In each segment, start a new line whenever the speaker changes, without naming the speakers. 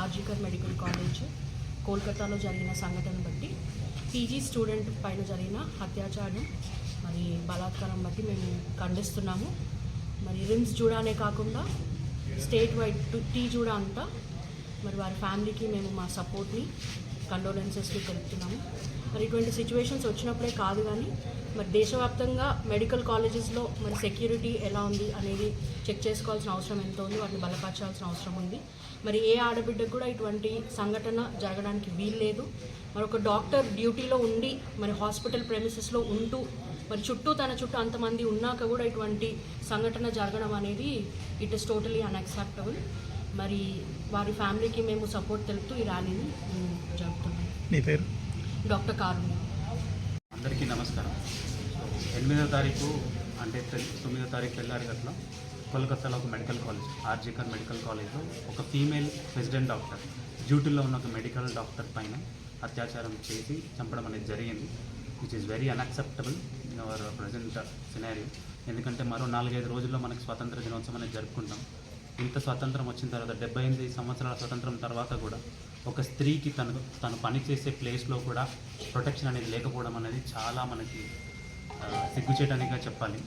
RG Kar medical college కోల్కతాలో జరిగిన సంఘటన బట్టి పీజీ స్టూడెంట్ పైన జరిగిన అత్యాచారం మరి బలాత్కారం బట్టి మేము ఖండిస్తున్నాము. మరి రిమ్స్ జూడానే కాకుండా స్టేట్ వైడ్ టీ జూడా అంతా మరి వారి ఫ్యామిలీకి మేము మా సపోర్ట్ని కండోలెన్సెస్ని తెలుపుతున్నాము. మరి ఇటువంటి సిచ్యువేషన్స్ వచ్చినప్పుడే కాదు కానీ మరి దేశవ్యాప్తంగా మెడికల్ కాలేజెస్లో మరి సెక్యూరిటీ ఎలా ఉంది అనేది చెక్ చేసుకోవాల్సిన అవసరం ఎంత ఉంది వాటిని బలపరచాల్సిన అవసరం ఉంది. మరి ఏ ఆడబిడ్డకు కూడా ఇటువంటి సంఘటన జరగడానికి వీల్లేదు. మరి ఒక డాక్టర్ డ్యూటీలో ఉండి మరి హాస్పిటల్ ప్రెమిసెస్లో ఉంటూ మరి చుట్టూ తన చుట్టూ అంతమంది ఉన్నాక కూడా ఇటువంటి సంఘటన జరగడం అనేది ఇట్ ఇస్ టోటలీ అన్యాక్సెప్టబుల్ మరి వారి ఫ్యామిలీకి మేము సపోర్ట్ తెలుపుతూ ఈ ర్యాలీని ఉమ్,
నీ పేరు?
డాక్టర్ కారుణ్య
అందరికీ నమస్కారం. సో ఎనిమిదో తారీఖు అంటే తొమ్మిదో తారీఖు తెల్లారి గట్ల కోల్కతాలో ఒక మెడికల్ కాలేజ్ ఆర్జికర్ మెడికల్ కాలేజ్లో ఒక ఫీమేల్ రెసిడెంట్ డాక్టర్ డ్యూటీలో ఉన్న ఒక మెడికల్ డాక్టర్ పైన అత్యాచారం చేసి చంపడం అనేది జరిగింది. Which is very unacceptable in our present scenario ఎందుకంటే మరో నాలుగైదు రోజుల్లో మనకి స్వాతంత్ర దినోత్సవం అనేది జరుపుకుంటాం. ఇంత స్వాతంత్రం వచ్చిన తర్వాత డెబ్బై ఎనిమిది సంవత్సరాల స్వాతంత్రం తర్వాత కూడా ఒక స్త్రీకి తను తను పనిచేసే ప్లేస్లో కూడా ప్రొటెక్షన్ అనేది లేకపోవడం అనేది చాలా మనకి ఆ, సిగ్గుచేటనిగా చెప్పాలి.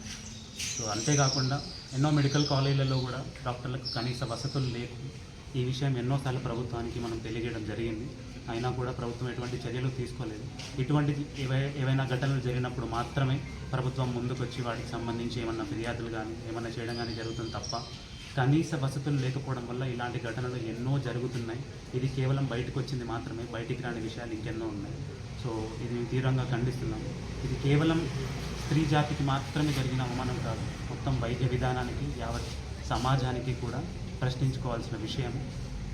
సో అంతేకాకుండా ఎన్నో మెడికల్ కాలేజీలలో కూడా డాక్టర్లకు కనీస వసతులు లేవు ఈ విషయం ఎన్నోసార్లు ప్రభుత్వానికి మనం తెలియజేయడం జరిగింది. అయినా కూడా ప్రభుత్వం ఎటువంటి చర్యలు తీసుకోలేదు. ఇటువంటి ఏవైనా ఘటనలు జరిగినప్పుడు మాత్రమే ప్రభుత్వం ముందుకొచ్చి వాటికి సంబంధించి ఏమన్నా ఫిర్యాదులు కానీ ఏమన్నా చేయడం కానీ జరుగుతుంది తప్ప కనీస వసతులు లేకపోవడం వల్ల ఇలాంటి ఘటనలు ఎన్నో జరుగుతున్నాయి. ఇది కేవలం బయటకు వచ్చింది మాత్రమే బయటికి రాని విషయాలు ఇంకెన్నో ఉన్నాయి. సో ఇది మేము తీవ్రంగా ఖండిస్తున్నాం. ఇది కేవలం స్త్రీ జాతికి మాత్రమే జరిగిన అవమానం కాదు మొత్తం వైద్య విధానానికి యావత్ సమాజానికి కూడా ప్రశ్నించుకోవాల్సిన విషయం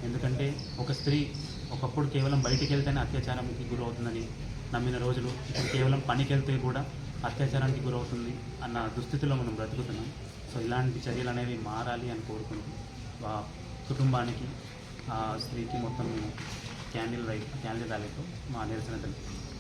ఎందుకంటే ఒక స్త్రీ ఒకప్పుడు కేవలం బయటికి వెళ్తేనే అత్యాచారానికి గురవుతుందని నమ్మిన రోజులు ఇప్పుడు కేవలం పనికి వెళ్తే కూడా అత్యాచారానికి గురవుతుంది అన్న దుస్థితిలో మనం బ్రతుకుతున్నాం. సో ఇలాంటి చర్యలు అనేవి మారాలి అని కోరుకుంటూ ఆ కుటుంబానికి ఆ స్త్రీకి మొత్తం క్యాండిల్ రైట్ క్యాండిల్ ర్యాలీతో మా నిరసన తెలుపుతున్నాం.